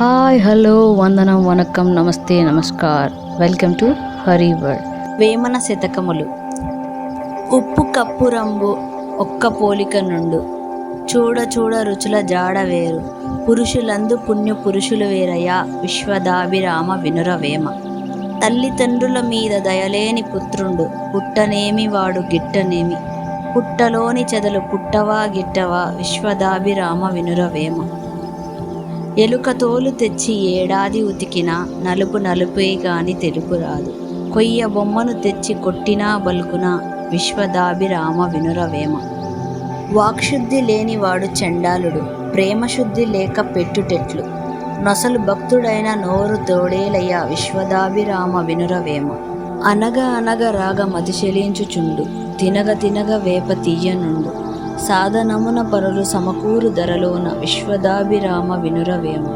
Hi hello వందనం వనకం నమస్తే namaskar. Welcome to Hari word Vemana శతకములు. ఉప్పు కప్పు రంగు ఒక్క పోలిక నుండు. చూడ చూడ రుచుల జాడ వేరు. పురుషులందు పుణ్య పురుషులు వేరయ్యా విశ్వదాభిరామ వినురవేమ తల్లిదండ్రుల మీద దయలేని పుత్రుండు పుట్టనేమి వాడు గిట్టనేమి. పుట్టలోని చెదలు పుట్టవా గిట్టవా విశ్వదాభిరామ వినురవేమ ఎలుక తోలు తెచ్చి ఏడాది ఉతికినా నలుపు నలుపే గాని తెలుపు రాదు. కొయ్య బొమ్మను తెచ్చి కొట్టినా బలుకునా విశ్వదాభిరామ వినురవేమ. వాక్శుద్ధి లేనివాడు చండాలుడు ప్రేమశుద్ధి లేక పెట్టుటెట్లు. నొసలు భక్తుడైన నోరు తోడేలయ్య విశ్వదాభిరామ వినురవేమ. అనగ అనగ రాగ మతిశలించుచుండు తినగ తినగ వేప తీయనుండు. సాధనమున పరులు సమకూరు ధరలోన విశ్వదాభిరామ వినురవేమ.